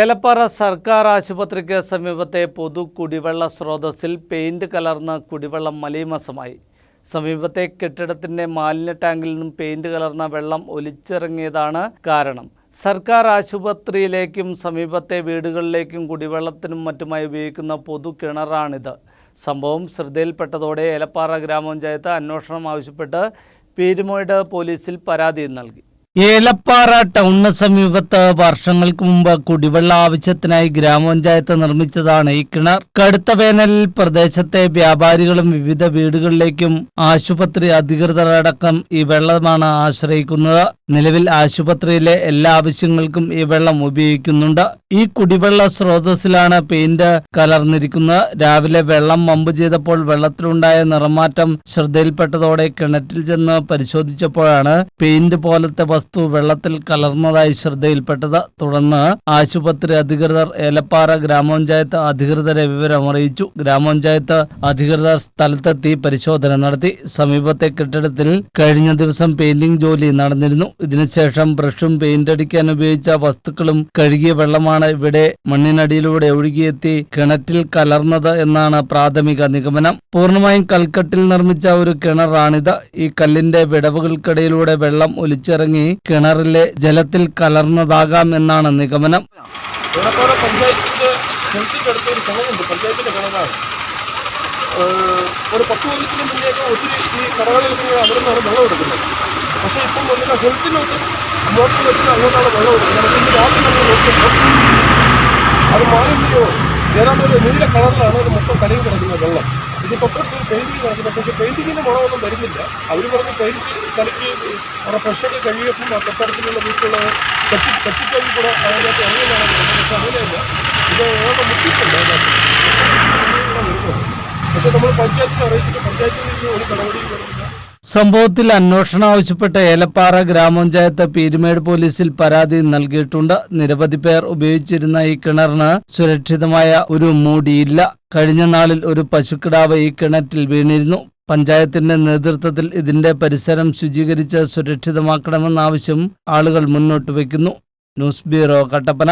ഏലപ്പാറ സർക്കാർ ആശുപത്രിക്ക് സമീപത്തെ പൊതു കുടിവെള്ള സ്രോതസ്സിൽ പെയിന്റ് കലർന്ന കുടിവെള്ളം മലീമസമായി. സമീപത്തെ കെട്ടിടത്തിന്റെ മാലിന്യ ടാങ്കിൽ നിന്നും പെയിന്റ് കലർന്ന വെള്ളം ഒലിച്ചിറങ്ങിയതാണ് കാരണം. സർക്കാർ ആശുപത്രിയിലേക്കും സമീപത്തെ വീടുകളിലേക്കും കുടിവെള്ളത്തിനും മറ്റുമായി ഉപയോഗിക്കുന്ന പൊതു കിണറാണിത്. സംഭവം ശ്രദ്ധയിൽപ്പെട്ടതോടെ ഏലപ്പാറ ഗ്രാമപഞ്ചായത്ത് അന്വേഷണം ആവശ്യപ്പെട്ട് പീരുമോട് പോലീസിൽ പരാതി നൽകി. ഏലപ്പാറ ടൗണിന് സമീപത്ത് വർഷങ്ങൾക്ക് മുമ്പ് കുടിവെള്ള ആവശ്യത്തിനായി ഗ്രാമപഞ്ചായത്ത് നിർമ്മിച്ചതാണ് ഈ കിണർ. കടുത്ത വേനലിൽ പ്രദേശത്തെ വ്യാപാരികളും വിവിധ വീടുകളിലേക്കും ആശുപത്രി അധികൃതരടക്കം ഈ വെള്ളമാണ് ആശ്രയിക്കുന്നത്. നിലവിൽ ആശുപത്രിയിലെ എല്ലാ ആവശ്യങ്ങൾക്കും ഈ വെള്ളം ഉപയോഗിക്കുന്നുണ്ട്. ഈ കുടിവെള്ള സ്രോതസ്സിലാണ് പെയിന്റ് കലർന്നിരിക്കുന്നത്. രാവിലെ വെള്ളം പമ്പ് ചെയ്തപ്പോൾ വെള്ളത്തിലുണ്ടായ നിറമാറ്റം ശ്രദ്ധയിൽപ്പെട്ടതോടെ കിണറ്റിൽ ചെന്ന് പരിശോധിച്ചപ്പോഴാണ് പെയിന്റ് പോലത്തെ വസ്തു വെള്ളത്തിൽ കലർന്നതായി ശ്രദ്ധയിൽപ്പെട്ടത്. തുടർന്ന് ആശുപത്രി അധികൃതർ ഏലപ്പാറ ഗ്രാമപഞ്ചായത്ത് അധികൃതരെ വിവരം അറിയിച്ചു ഗ്രാമപഞ്ചായത്ത് അധികൃതർ സ്ഥലത്തെത്തി പരിശോധന നടത്തി. സമീപത്തെ കെട്ടിടത്തിൽ കഴിഞ്ഞ ദിവസം പെയിന്റിംഗ് ജോലി നടന്നിരുന്നു. ഇതിനുശേഷം ബ്രഷും പെയിന്റ് അടിക്കാൻ ഉപയോഗിച്ച വസ്തുക്കളും കഴുകിയ വെള്ളമാണ് ഇവിടെ മണ്ണിനടിയിലൂടെ ഒഴുകിയെത്തി കിണറ്റിൽ കലർന്നത് എന്നാണ് പ്രാഥമിക നിഗമനം. പൂർണമായും കൽക്കട്ടിൽ നിർമ്മിച്ച ഒരു കിണറാണിത്. ഈ കല്ലിന്റെ വിടവുകൾക്കിടയിലൂടെ വെള്ളം ഒലിച്ചിറങ്ങി കിണറിലെ ജലത്തിൽ കലർന്നതാകാം എന്നാണ് നിഗമനം. ഒരു പത്ത് കൊല്ലത്തിന് മുന്നേക്ക് ഒത്തിരി ഈ കടകളിലൊക്കെ അവിടെ നിന്നാണ് വെള്ളം എടുക്കുന്നത്. പക്ഷേ ഇപ്പം വന്നിട്ട് ഹെൽത്തിലോട്ട് മോട്ടർ വെച്ചിട്ട് അങ്ങോട്ടാണ് വെള്ളം എടുക്കുന്നത്. ഇന്ന് രാത്രി നമ്മൾ നോക്കുമ്പോൾ അത് മാലിന്യോ ഏതാണ്ട് ഒരു നീല കളറിലാണ് ഒരു പക്ഷേ തൊട്ടടുത്ത് പെയിന്റിങ് നടക്കുന്നു പക്ഷേ പെയിന്റിങ്ങിന്റെ മണമൊന്നും വരുന്നില്ല. അവർ പറഞ്ഞ് പെയിന്റ് കലക്കി അവിടെ ഫ്രഷൊക്കെ കഴിയപ്പോൾ തൊട്ടടുത്തുള്ള വീട്ടിലുള്ള കെട്ടി കെട്ടിക്കഴിഞ്ഞ് കൂടെ അതിനകത്ത് പറയുന്നത്. പക്ഷേ അങ്ങനെയല്ല. ഇത് ഏതാണ്ട് മുട്ടിയിട്ടുണ്ട് അതിനകത്ത്. വരുന്നത്. പക്ഷേ നമ്മൾ പഞ്ചായത്തിനെ അറിയിച്ചിട്ട് പഞ്ചായത്തിൽ നിന്ന് ഒരു നടപടിയും വരുന്നില്ല. സംഭവത്തിൽ അന്വേഷണം ആവശ്യപ്പെട്ട് ഏലപ്പാറ ഗ്രാമപഞ്ചായത്ത് പീരുമേട് പോലീസിൽ പരാതി നൽകിയിട്ടുണ്ട്. നിരവധി പേർ ഉപയോഗിച്ചിരുന്ന ഈ കിണറിന് സുരക്ഷിതമായ ഒരു മൂടിയില്ല. കഴിഞ്ഞ നാളിൽ ഒരു പശുക്കിടാവ് ഈ കിണറ്റിൽ വീണിരുന്നു. പഞ്ചായത്തിന്റെ നേതൃത്വത്തിൽ ഇതിന്റെ പരിസരം ശുചീകരിച്ച് സുരക്ഷിതമാക്കണമെന്ന ആവശ്യം ആളുകൾ മുന്നോട്ട് വയ്ക്കുന്നു. News bureau Kattappana.